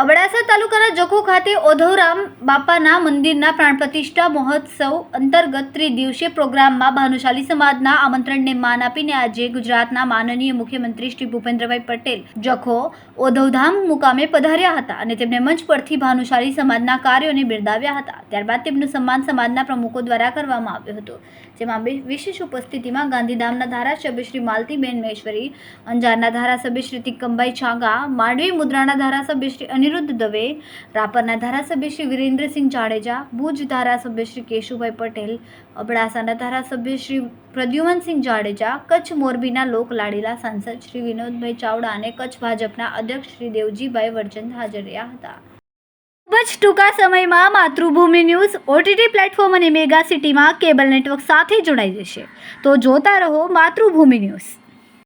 અબડાસા તાલુકાના જખો ખાતે ઓધવરામ બાપાના મંદિરના પ્રાણ પ્રતિષ્ઠા મહોત્સવ અંતર્ગત ત્રિદિવસીય પ્રોગ્રામમાં ભાનુશાલી સમાજના આમંત્રણને માન આપીને આજે ગુજરાતના માનનીય મુખ્યમંત્રી શ્રી ભૂપેન્દ્રભાઈ પટેલ જખો ઓધવધામ મુકામે પધાર્યા હતા અને તેમને મંચ પરથી ભાનુશાલી સમાજના કાર્યોને બિરદાવ્યા હતા. ત્યારબાદ તેમનું સન્માન સમાજના પ્રમુખો દ્વારા કરવામાં આવ્યું હતું. જેમાં વિશેષ ઉપસ્થિતિમાં ગાંધીધામના ધારાસભ્ય શ્રી માલતીબેન મહેશ્વરી, અંજારના ધારાસભ્ય શ્રી તિક્કમભાઈ છાંગા, માંડવી મુદ્રાના ધારાસભ્ય શ્રી અનિરુદ્ધ દવે, રાપરના ધારાસભ્ય શ્રી વિરેન્દ્રસિંહ જાડેજા, ભુજ ધારાસભ્ય શ્રી કેશુભાઈ પટેલ, અબડાસાના ધારાસભ્ય શ્રી પ્રદ્યુમનસિંહ જાડેજા, કચ્છ મોરબીના લોક લાડીલા સાંસદ શ્રી વિનોદભાઈ ચાવડા અને કચ્છ ભાજપના અધ્યક્ષ શ્રી દેવજીભાઈ વર્જન હાજર રહ્યા હતા. ખૂબ જ ટૂંકા સમયમાં માતૃભૂમિ ન્યૂઝ ઓટીટી પ્લેટફોર્મ અને મેગા સિટીમાં કેબલ નેટવર્ક સાથે જોડાઈ જશે. તો જોતા રહો માતૃભૂમિ ન્યૂઝ.